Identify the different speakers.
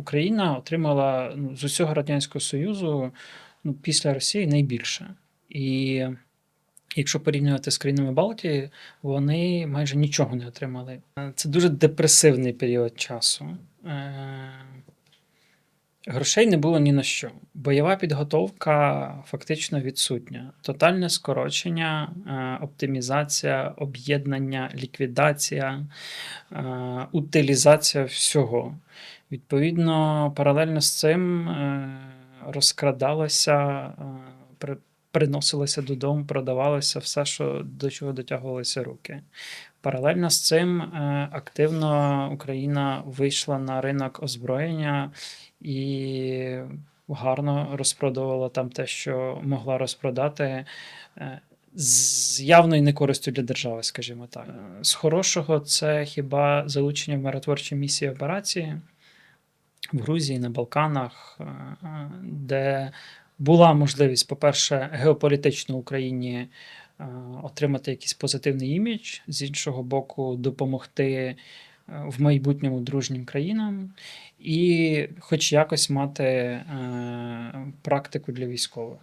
Speaker 1: Україна отримала ну, з усього Радянського Союзу ну, після Росії найбільше. І якщо порівнювати з країнами Балтії, вони майже нічого не отримали. Це дуже депресивний період часу. Е, Грошей не було ні на що. Бойова підготовка фактично відсутня. Тотальне скорочення, е, оптимізація, об'єднання, ліквідація, е, утилізація всього. Відповідно, паралельно з цим е, розкрадалося, приносилося додому, продавалося все, що до чого дотягувалися руки. Паралельно з цим активно Україна вийшла на ринок озброєння і гарно розпродавала там те, що могла розпродати. е, З явною некористю для держави, скажімо так. Е, З хорошого це хіба залучення в миротворчі місії операції в Грузії, на Балканах, е, де була можливість, по-перше, геополітично Україні отримати якийсь позитивний імідж, з іншого боку, допомогти в майбутньому дружнім країнам і хоч якось мати е, практику для військових.